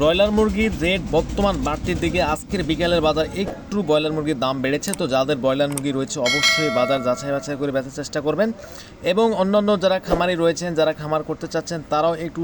Broiler মুরগির rate বর্তমান বাড়তির দিকে আজকের বিকেলের বাজার একটু ব্রয়লার মুরগির দাম বেড়েছে, তো যাদের ব্রয়লার মুরগি রয়েছে অবশ্যই বাজার যাচাই বাছাই করে বেচার চেষ্টা করবেন। এবং অন্যান্য যারা খামারি রয়েছেন, যারা খামার করতে চাচ্ছেন, তারাও একটু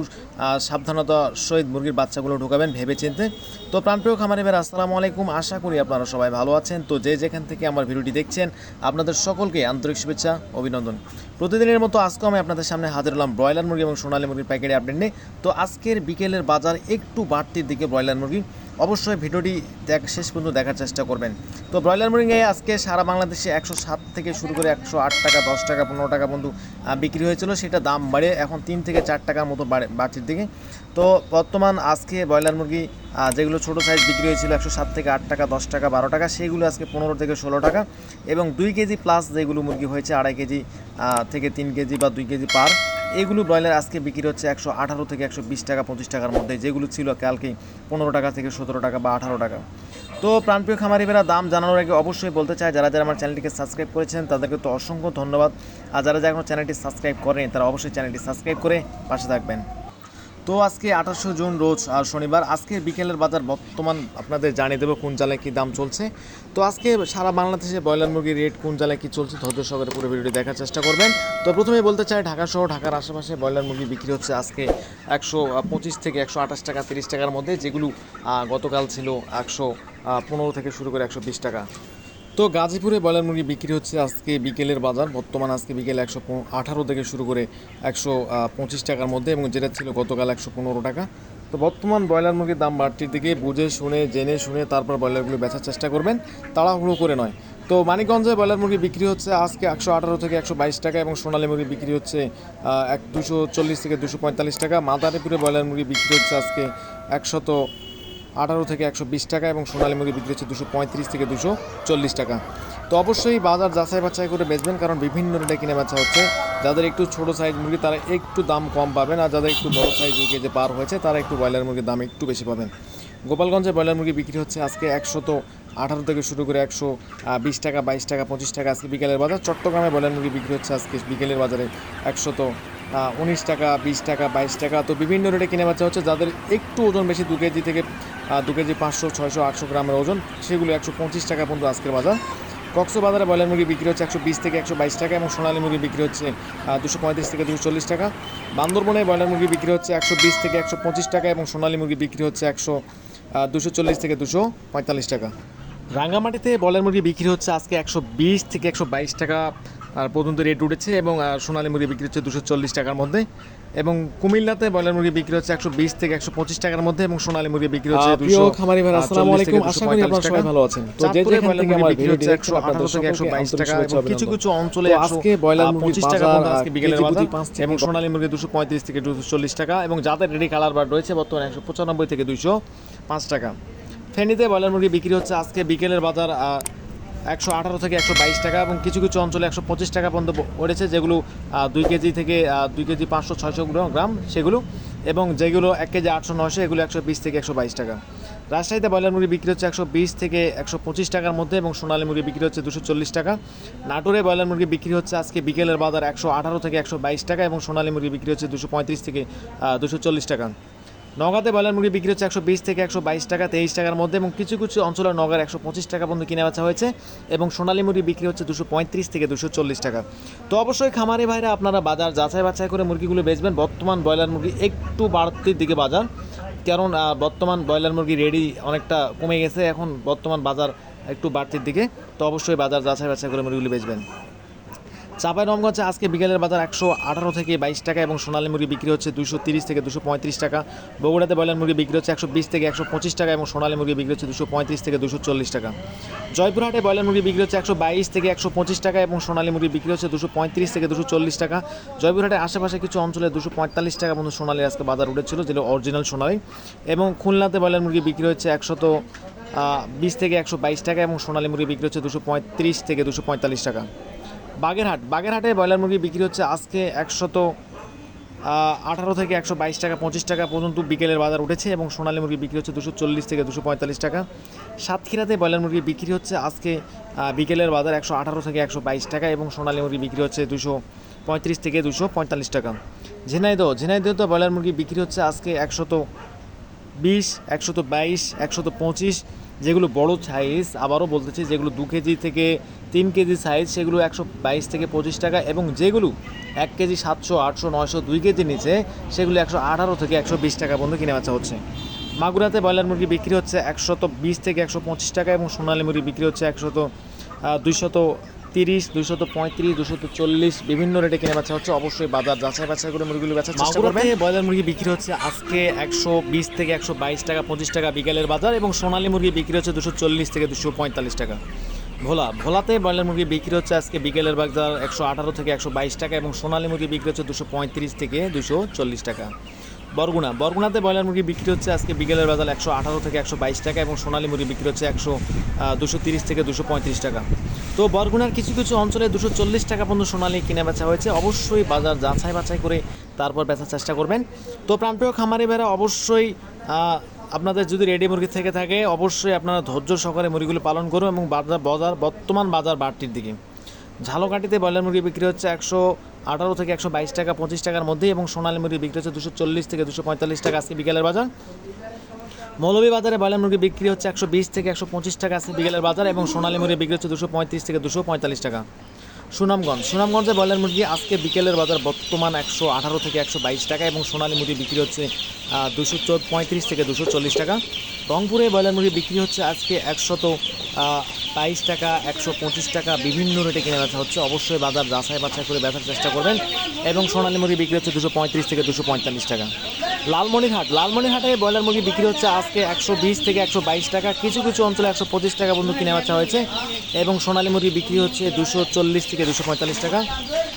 সাবধানতা সহিত মুরগির বাচ্চাগুলো ঢোকাবেন ভেবে চিনতে তো প্রাণপ্রিয় খামারি ভাই আসসালামু আলাইকুম। আশা করি আপনারা সবাই ভালো আছেন। তো যে যেখান থেকে আমার ভিডিওটি দেখছেন, আপনাদের সকলকে আন্তরিক শুভেচ্ছা, অভিনন্দন। প্রতিদিনের মতো আজকেও আমি আপনাদের সামনে হাজির হলাম ব্রয়লার মুরগি এবং সোনালী মুরগির প্যাকেটে আপডেট নিয়ে। তো আজকের বিকেলের বাজার একটু বাড়তির দিকে ব্রয়লার মুরগি। অবশ্যই ভিডিওটি দেখ শেষ পর্যন্ত দেখার চেষ্টা করবেন। তো ব্রয়লার মুরগি আজকে সারা বাংলাদেশে একশো সাত থেকে শুরু করে একশো আট টাকা, দশ টাকা, পনেরো টাকা পর্যন্ত বিক্রি হয়েছিল। সেটা দাম বাড়ে এখন তিন থেকে চার টাকার মতো বাড়ে বাড়তির দিকে। তো বর্তমান আজকে ব্রয়লার মুরগি যেগুলো ছোটো সাইজ বিক্রি হয়েছিল একশো সাত থেকে আট টাকা, দশ টাকা, বারো টাকা, সেগুলো আজকে পনেরো থেকে ষোলো টাকা এবং দুই কেজি প্লাস যেগুলো মুরগি হয়েছে, আড়াই কেজি থেকে তিন কেজি বা দুই কেজি পার। এগুলো ব্রয়লার আজকে বিক্রি হচ্ছে একশো আঠারো থেকে একশো বিশ টাকা, পঁচিশ টাকার মধ্যে। যেগুলো ছিল কালকে পনেরো টাকা থেকে সতেরো টাকা বা আঠারো টাকা। তো প্রাণপ্রিয় খামারিবেরা দাম জানানোর আগে অবশ্যই বলতে চাই, যারা যারা আমার চ্যানেলটিকে সাবস্ক্রাইব করেছেন, তাদেরকে তো অসংখ্য ধন্যবাদ। আর যারা যারা এখনও চ্যানেলটি সাবস্ক্রাইব করেন, তারা অবশ্যই চ্যানেলটি সাবস্ক্রাইব করে পাশে থাকবেন। তো আজকে আঠাশশো জুন রোজ, আর শনিবার। আজকে বিকেলের বাজার বর্তমান আপনাদের জানিয়ে দেবো কোন জালে কী দাম চলছে। তো আজকে সারা বাংলাদেশে ব্রয়লার মুরগির রেট কোন জালে কী চলছে, ধৈর্য সহকারে পুরো ভিডিওটি দেখার চেষ্টা করবেন। তো প্রথমে বলতে চাই, ঢাকা সহ ঢাকার আশেপাশে ব্রয়লার মুরগি বিক্রি হচ্ছে আজকে একশো পঁচিশ থেকে একশো আঠাশ টাকা, তিরিশ টাকার মধ্যে। যেগুলো গতকাল ছিল একশো পনেরো থেকে শুরু করে একশো বিশ টাকা। তো গাজীপুরে ব্রয়লার মুরগি বিক্রি হচ্ছে আজকে বিকেলের বাজার। বর্তমান আজকে বিকেলে একশো আঠারো থেকে শুরু করে একশো পঁচিশ টাকার মধ্যে এবং যেটা ছিল গতকাল একশো পনেরো টাকা। তো বর্তমান ব্রয়লার মুরগির দাম বাড়তির দিকে বুঝে শুনে, জেনে শুনে তারপর ব্রয়লারগুলো বেচার চেষ্টা করবেন। তাড়াহুড়ো করে নয়। তো মানিকগঞ্জে ব্রয়লার মুরগি বিক্রি হচ্ছে আজকে একশো আঠারো থেকে একশো বাইশ টাকা এবং সোনালী মুরগি বিক্রি হচ্ছে এক দুশো চল্লিশ থেকে দুশো পঁয়তাল্লিশ টাকা। মাদারীপুরে ব্রয়লার মুরগি বিক্রি হচ্ছে আজকে একশত আঠারো থেকে একশো বিশ টাকা এবং সোনালী মুরগি বিক্রি হচ্ছে দুশো পঁয়ত্রিশ থেকে দুশো চল্লিশ টাকা। তো অবশ্যই বাজার যাচাই বাছাই করে বেচবেন, কারণ বিভিন্ন রেটে কিনে বেচা হচ্ছে। যাদের একটু ছোট সাইজ মুরগি, তারা একটু দাম কম পাবেন, আর যাদের একটু বড় সাইজ যে যে পার হয়েছে, তারা একটু ব্রয়লার মুরগির দাম একটু বেশি পাবেন। গোপালগঞ্জে ব্রয়লার মুরগি বিক্রি হচ্ছে আজকে একশত আঠারো থেকে শুরু করে একশো বিশ টাকা, বাইশ টাকা, পঁচিশ টাকা আজকে বিকেলের বাজার। চট্টগ্রামে ব্রয়লার মুরগি বিক্রি হচ্ছে আজকে বিকেলের বাজারে একশত উনিশ টাকা, বিশ টাকা, বাইশ টাকা। তো বিভিন্ন রেটে কিনে বাচ্চা হচ্ছে। যাদের একটু ওজন বেশি, দু কেজি থেকে দু কেজি পাঁচশো, ছয়শো, আটশো গ্রামের ওজন, সেগুলো একশো পঁচিশ টাকা পর্যন্ত আজকের বাজার। কক্সবাজারে ব্রয়লার মুরগি বিক্রি হচ্ছে একশো বিশ থেকে একশো বাইশ টাকা এবং সোনালী মুরগি বিক্রি হচ্ছে দুশো পঁয়ত্রিশ থেকে দুশো চল্লিশ টাকা। বান্দরবনে ব্রয়লার মুরগি বিক্রি হচ্ছে একশো বিশ থেকে একশো পঁচিশ টাকা এবং সোনালী মুরগি বিক্রি হচ্ছে একশো দুশো চল্লিশ থেকে দুশো পঁয়তাল্লিশ টাকা। রাঙ্গামাটিতে ব্রয়লার মুরগি বিক্রি হচ্ছে আজকে একশো বিশ থেকে একশো বাইশ টাকা। আর পর্যন্ত রেট উঠেছে এবং সোনালী মুরগি বিক্রি হচ্ছে দুশো চল্লিশ টাকার মধ্যে এবং কুমিল্লাতে ব্রয়লার মুরগি বিক্রি হচ্ছে একশো বিশ থেকে একশো পঁচিশ টাকার মধ্যে এবং সোনালী মুরগি বিক্রি হচ্ছে দুশো খামারি ভাই, আসসালামু আলাইকুম। আশা করি আপনারা সবাই ভালো আছেন। তো যে যেখান ব্রয়লার মুরগি বিক্রি হচ্ছে একশো আঠারো থেকে একশো বাইশ টাকা। এবং কিছু কিছু অঞ্চলে আজকে ব্রয়লার পঁচিশ টাকা আজকে বিকেলের বাজার এবং দশ- সোনালী মুরগি দুশো পঁয়ত্রিশ থেকে দুশো চল্লিশ টাকা এবং যাদের রেডি কালার বার রয়েছে বর্তমানে একশো পঁচানব্বই থেকে দুইশো পাঁচ টাকা। ফেনীতে ব্রয়লার মুরগি বিক্রি হচ্ছে আজকে বিকেলের বাজার একশো আঠারো থেকে একশো বাইশ টাকা এবং কিছু কিছু অঞ্চলে একশো পঁচিশ টাকা পর্যন্ত উঠেছে যেগুলো দুই কেজি থেকে দুই কেজি পাঁচশো ছয়শো গ্রাম সেগুলো এবং যেগুলো এক কেজি আটশো নয়শো, এগুলো একশো বিশ থেকে একশো বাইশ টাকা। রাজশাহীতে ব্রয়লার মুরগি বিক্রি হচ্ছে একশো বিশ থেকে একশো পঁচিশ টাকার মধ্যে এবং সোনালী মুরগি বিক্রি হচ্ছে দুশো চল্লিশ টাকা। নাটোরে ব্রয়লার মুরগি বিক্রি হচ্ছে আজকে বিকেলের বাজার একশো আঠারো থেকে একশো বাইশ টাকা এবং সোনালী মুরগি বিক্রি হচ্ছে দুশো পঁয়ত্রিশ থেকে দুশো চল্লিশ টাকা। নগাতে ব্রয়লার মুরগি বিক্রি হচ্ছে একশো বিশ থেকে একশো বাইশ টাকা, তেইশ টাকার মধ্যে এবং কিছু কিছু অঞ্চলে নগার একশো পঁচিশ টাকা পর্যন্ত কিনে বেচা হয়েছে এবং সোনালী মুরগি বিক্রি হচ্ছে দুশো পঁয়ত্রিশ থেকে দুশো চল্লিশ টাকা। তো অবশ্যই খামারি ভাইরা আপনারা বাজার যাচাই বাছাই করে মুরগিগুলো বেচবেন। বর্তমান ব্রয়লার মুরগি একটু বাড়তির দিকে বাজার, কারণ বর্তমান ব্রয়লার মুরগি রেডি অনেকটা কমে গেছে। এখন বর্তমান বাজার একটু বাড়তির দিকে। তো অবশ্যই বাজার যাচাই বাছাই করে মুরগিগুলো বেচবেন। চাপাই রমগঞ্জে আজকে বিকেলের বাজার একশো আঠারো থেকে বাইশ টাকা এবং সোনালী মুরগি বিক্রি হচ্ছে দুশো তিরিশ থেকে দুশো পঁয়ত্রিশ টাকা। বগুড়াতে ব্রয়লার মুরগি বিক্রি হচ্ছে একশো বিশ থেকে একশো পঁচিশ টাকা এবং সোনালী মুরগি বিক্রি হচ্ছে দুশো পঁয়ত্রিশ থেকে দুশো চল্লিশ টাকা। জয়পুরহাটে ব্রয়লার মুরগি বিক্রি হচ্ছে একশো বাইশ থেকে একশো পঁচিশ টাকা এবং সোনালী মুরগি বিক্রি হচ্ছে দুশো পঁয়ত্রিশ থেকে দুশো চল্লিশ টাকা। জয়পুরহাটের আশেপাশে কিছু অঞ্চলে দুশো পঁয়তাল্লিশ টাকা পর্যন্ত সোনালী আজকে বাজার উঠেছিল যেটা অরিজিনাল সোনালী। এবং খুলনাতে ব্রয়লার মুরগি বিক্রি হচ্ছে একশত বিশ থেকে একশো বাইশ টাকা এবং সোনালী মুরগি বিক্রি হচ্ছে দুশো পঁয়ত্রিশ থেকে দুশো পঁয়তাল্লিশ টাকা। বাগেরহাট। বাগেরহাটে ব্রয়লার মুরগি বিক্রি হচ্ছে আজকে একশত আঠারো থেকে একশো বাইশ টাকা, পঁচিশ টাকা পর্যন্ত বিকেলের বাজার উঠেছে এবং সোনালী মুরগি বিক্রি হচ্ছে দুশো চল্লিশ থেকে দুশো পঁয়তাল্লিশ টাকা। সাতক্ষীরাতে ব্রয়লার মুরগি বিক্রি হচ্ছে আজকে বিকেলের বাজার একশো আঠারো থেকে একশো বাইশ টাকা এবং সোনালী মুরগি বিক্রি হচ্ছে দুশো পঁয়ত্রিশ থেকে দুশো পঁয়তাল্লিশ টাকা। ঝিনাইদহ তো ব্রয়লার মুরগি বিক্রি হচ্ছে আজকে একশত বিশ, একশত বাইশ, একশত পঁচিশ, যেগুলো বড় সাইজ আবারও বলতেছি যেগুলো দু কেজি থেকে তিন কেজি সাইজ সেগুলো একশো বাইশ থেকে পঁচিশ টাকা এবং যেগুলো এক কেজি সাতশো, আটশো, নয়শো, দুই কেজি নিচে, সেগুলো একশো আঠারো থেকে একশো বিশ টাকা পর্যন্ত কিনে বেচা হচ্ছে। মাগুরাতে ব্রয়লার মুরগি বিক্রি হচ্ছে একশত বিশ থেকে একশো পঁচিশ টাকা এবং সোনালী মুরগি বিক্রি হচ্ছে একশত দুইশত তিরিশ দুশত পঁয়ত্রিশ দুশত চল্লিশ, বিভিন্ন রেটে কিনে বেচা হচ্ছে। অবশ্যই বাজার যাচাই বাছাই করে মুরগিগুলো বেচার চেষ্টা ব্রয়লার মুরগি বিক্রি হচ্ছে আজকে একশো বিশ থেকে একশো বাইশ টাকা, পঁচিশ টাকা বিকেলের বাজার এবং সোনালী মুরগি বিক্রি হচ্ছে দুশো চল্লিশ থেকে দুশো পঁয়তাল্লিশ টাকা। ভোলা, ভোলাতে ব্রয়লার মুরগি বিক্রি হচ্ছে আজকে বিকেলের বাজার একশো আঠারো থেকে একশো বাইশ টাকা এবং সোনালী মুরগি বিক্রি হচ্ছে দুশো পঁয়ত্রিশ থেকে দুশো চল্লিশ টাকা। বরগুনা, বরগুনাতে ব্রয়লার মুরগি বিক্রি হচ্ছে আজকে বিকেলের বাজার একশো আঠারো থেকে একশো বাইশ টাকা এবং সোনালী মুরগি বিক্রি হচ্ছে একশো দুশো তিরিশ থেকে দুশো পঁয়ত্রিশ টাকা। তো বরগুনার কিছু কিছু অঞ্চলে দুশো চল্লিশ টাকা পর্যন্ত সোনালী কিনে বেচা হয়েছে। অবশ্যই বাজার যাচাই বাছাই করে তারপর বেচার চেষ্টা করবেন। তো প্রাণপ্রিয় খামারি বেড়া অবশ্যই আপনাদের যদি রেডি মুরগি থেকে থাকে, অবশ্যই আপনারা ধৈর্য সহকারে মুরগিগুলো পালন করুন এবং বাজার বাজার, বর্তমান বাজার বাড়তির দিকে। ঝালকাঠিতে ব্রয়লার মুরগি বিক্রি হচ্ছে একশো আঠারো থেকে একশো বাইশ টাকা, পঁচিশ টাকার মধ্যে এবং সোনালী মুরগি বিক্রি হচ্ছে দুশো চল্লিশ থেকে দুশো পঁয়তাল্লিশ টাকা আজকে বিকেলের বাজার। মৌলভীবাজারে ব্রয়লার মুরগি বিক্রি হচ্ছে একশো বিশ থেকে একশো পঁচিশ টাকা আজকে বিকেলের বাজার এবং সোনালী মুরগি বিক্রি হচ্ছে দুশো পঁয়ত্রিশ থেকে দুশো পঁয়তাল্লিশ টাকা। সুনামগঞ্জ। সুনামগঞ্জে ব্রয়লার মুরগি আজকে বিকেলের বাজার বর্তমান একশো আঠারো থেকে একশো বাইশ টাকা এবং সোনালী মুরগি বিক্রি হচ্ছে দুশো পঁয়ত্রিশ থেকে দুশো চল্লিশ টাকা। রংপুরে ব্রয়লার মুরগি বিক্রি হচ্ছে আজকে একশত বাইশ টাকা, একশো পঁচিশ টাকা। বিভিন্ন রেটে কিনে বেচা হচ্ছে। অবশ্যই বাজার যাচাই বাছাই করে বেচার চেষ্টা করবেন। এবং সোনালী মুরগি বিক্রি হচ্ছে দুশো পঁয়ত্রিশ থেকে দুশো পঁয়তাল্লিশ টাকা। লালমনিরহাট। লালমনিরহাটে ব্রয়লার মুরগি বিক্রি হচ্ছে আজকে একশো বিশ থেকে একশো বাইশ টাকা। কিছু কিছু অঞ্চলে একশো পঁচিশ টাকা পর্যন্ত কিনে বেচা হয়েছে এবং সোনালী মুরগি বিক্রি হচ্ছে দুশো চল্লিশ থেকে দুশো পঁয়তাল্লিশ টাকা।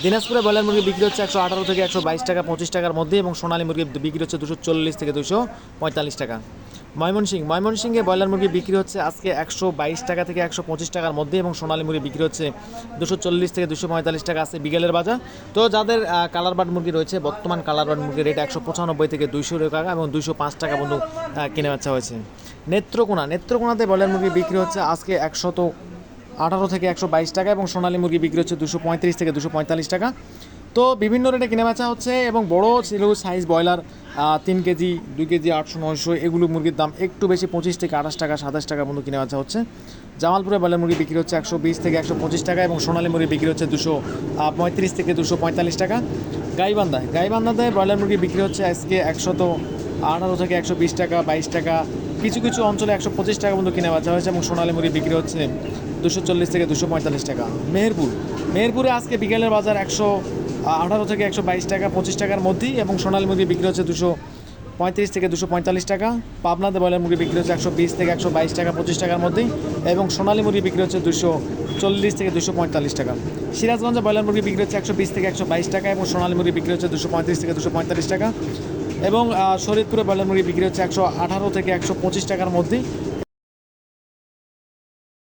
দিনাজপুরে ব্রয়লার মুরগি বিক্রি হচ্ছে একশো আঠারো থেকে একশো বাইশ টাকা, পঁচিশ টাকার মধ্যে এবং সোনালী মুরগি বিক্রি হচ্ছে দুশো চল্লিশ থেকে দুশো পঁয়তাল্লিশ টাকা। ময়মনসিং। ময়মনসিংহে ব্রয়লার মুরগি বিক্রি হচ্ছে আজকে একশো বাইশ টাকা থেকে একশো পঁচিশ টাকার মধ্যে এবং সোনালী মুরগি বিক্রি হচ্ছে দুশো চল্লিশ থেকে দুশো পঁয়তাল্লিশ টাকা আছে বিকেলের বাজার। তো যাদের কালার বার্ড মুরগি রয়েছে, বর্তমান কালার বার্ড মুরগির রেট একশো পঁচানব্বই থেকে দুইশো টাকা এবং দুইশো পাঁচ টাকা পর্যন্ত কিনে বেচা হয়েছে। নেত্রকোনা। নেত্রকোনাতে ব্রয়লার মুরগি বিক্রি হচ্ছে আজকে একশত আঠারো থেকে একশো বাইশ টাকা এবং সোনালী মুরগি বিক্রি হচ্ছে দুশো পঁয়ত্রিশ থেকে দুশো পঁয়তাল্লিশ টাকা। তো বিভিন্ন রেটে কিনে বেচা হচ্ছে এবং বড় ছিল সাইজ ব্রয়লার তিন কেজি, দুই কেজি, আটশো, নয়শো, এগুলো মুরগির দাম একটু বেশি, পঁচিশ থেকে আঠাশ টাকা, সাতাশ টাকা পর্যন্ত কিনে বেচা হচ্ছে। জামালপুরে ব্রয়লার মুরগি বিক্রি হচ্ছে একশো বিশ থেকে একশো পঁচিশ টাকা এবং সোনালী মুরগি বিক্রি হচ্ছে দুশো পঁয়ত্রিশ থেকে দুশো পঁয়তাল্লিশ টাকা। গাইবান্ধা, গাইবান্ধাতে ব্রয়লার মুরগি বিক্রি হচ্ছে আজকে একশত আঠারো থেকে একশো বিশ টাকা, বাইশ টাকা। কিছু কিছু অঞ্চলে একশো পঁচিশ টাকা পর্যন্ত কিনে বেচা হয়েছে এবং সোনালী মুরগি বিক্রি হচ্ছে দুশো চল্লিশ থেকে দুশো পঁয়তাল্লিশ টাকা। মেহেরপুর, মেহেরপুরে আজকে বিকেলের বাজার একশো আঠারো থেকে একশো বাইশ টাকা পঁচিশ টাকার মধ্যেই এবং সোনালী মুরগি বিক্রি হচ্ছে দুশো পঁয়ত্রিশ থেকে দুশো পঁয়তাল্লিশ টাকা। পাবনাতে ব্রয়লার মুরগি বিক্রি হচ্ছে একশো বিশ থেকে একশো বাইশ টাকা পঁচিশ টাকার মধ্যেই এবং সোনালী মুরগি বিক্রি হচ্ছে দুশো চল্লিশ থেকে দুশো পঁয়তাল্লিশ টাকা। সিরাজগঞ্জে ব্রয়লার মুরগি বিক্রি হচ্ছে একশো বিশ থেকে একশো বাইশ টাকা এবং সোনালী মুরগি বিক্রি হচ্ছে দুশো পঁয়ত্রিশ থেকে দুশো পঁয়তাল্লিশ টাকা। এবং আহ, শরীয়তপুরে ব্রয়লার মুরগি বিক্রি হচ্ছে একশো আঠারো থেকে একশো পঁচিশ টাকার মধ্যেই